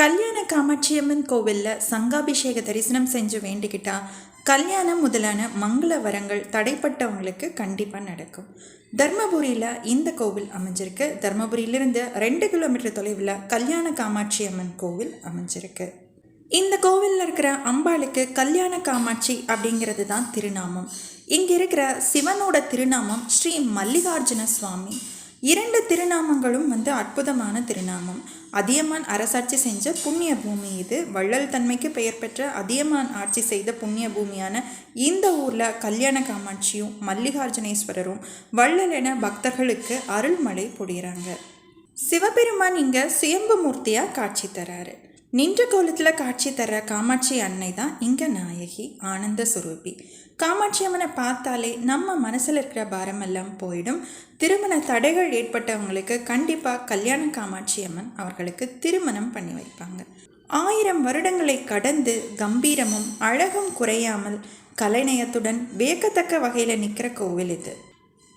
கல்யாண காமாட்சியம்மன் கோவிலில் சங்காபிஷேக தரிசனம் செஞ்சு வேண்டிக்கிட்டா கல்யாணம் முதலான மங்கள வரங்கள் தடைப்பட்டவங்களுக்கு கண்டிப்பாக நடக்கும். தர்மபுரியில் இந்த கோவில் அமைஞ்சிருக்கு. தர்மபுரியிலிருந்து ரெண்டு கிலோமீட்டர் தொலைவில் கல்யாண காமாட்சி அம்மன் கோவில் அமைஞ்சிருக்கு. இந்த கோவிலில் இருக்கிற அம்பாளுக்கு கல்யாண காமாட்சி அப்படிங்கிறது தான் திருநாமம். இங்கே இருக்கிற சிவனோட திருநாமம் ஸ்ரீ மல்லிகார்ஜுன சுவாமி. இரண்டு திருநாமங்களும் வந்து அற்புதமான திருநாமம். அதியமான் அரசாட்சி செஞ்ச புண்ணிய பூமி இது. வள்ளல் தன்மைக்கு பெயர் பெற்ற அதியமான் ஆட்சி செய்த புண்ணிய பூமியான இந்த ஊரில் கல்யாண காமாட்சியும் மல்லிகார்ஜுனேஸ்வரரும் வள்ளல் என பக்தர்களுக்கு அருள்மழை பொடிகிறாங்க சிவபெருமான் இங்கே சுயம்பு மூர்த்தியாக காட்சி தராரு. நின்ற கோலத்தில் காட்சி தர காமாட்சி அன்னை தான் இங்கே நாயகி ஆனந்த சுரூபி. காமாட்சி அம்மனை பார்த்தாலே நம்ம மனசில் இருக்கிற பாரமெல்லாம் போயிடும். திருமண தடைகள் ஏற்பட்டவங்களுக்கு கண்டிப்பாக கல்யாண காமாட்சி அம்மன் அவர்களுக்கு திருமணம் பண்ணி வைப்பாங்க. ஆயிரம் வருடங்களை கடந்து கம்பீரமும் அழகும் குறையாமல் கலைநயத்துடன் வியக்கத்தக்க வகையில் நிற்கிற கோவில் இது.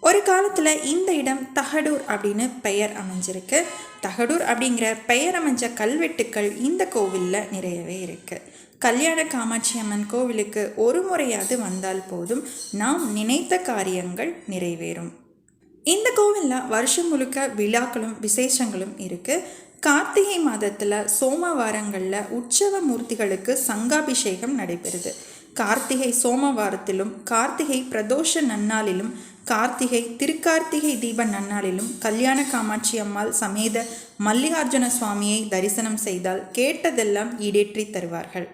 ஒரு காலத்தில் இந்த இடம் தகடூர் அப்படின்னு பெயர் அமைஞ்சிருக்கு. தகடூர் அப்படிங்கிற பெயர் அமைஞ்ச கல்வெட்டுக்கள் இந்த கோவிலில் நிறையவே இருக்குது கல்யாண காமாட்சி அம்மன் கோவிலுக்கு ஒரு முறையாவது வந்தால் போதும். நாம் நினைத்த காரியங்கள் நிறைவேறும். இந்த கோவிலில் வருஷம் முழுக்க விழாக்களும் விசேஷங்களும் இருக்குது கார்த்திகை மாதத்தில் சோமவாரங்களில் உற்சவ மூர்த்திகளுக்கு சங்காபிஷேகம் நடைபெறுது. கார்த்திகை சோமவாரத்திலும் கார்த்திகை பிரதோஷ நன்னாளிலும் கார்த்திகை திருக்கார்த்திகை தீப நன்னாளிலும் கல்யாண காமாட்சி அம்மாள் சமேத மல்லிகார்ஜுன சுவாமியை தரிசனம் செய்தால் கேட்டதெல்லாம் ஈடேற்றி தருவார்கள்.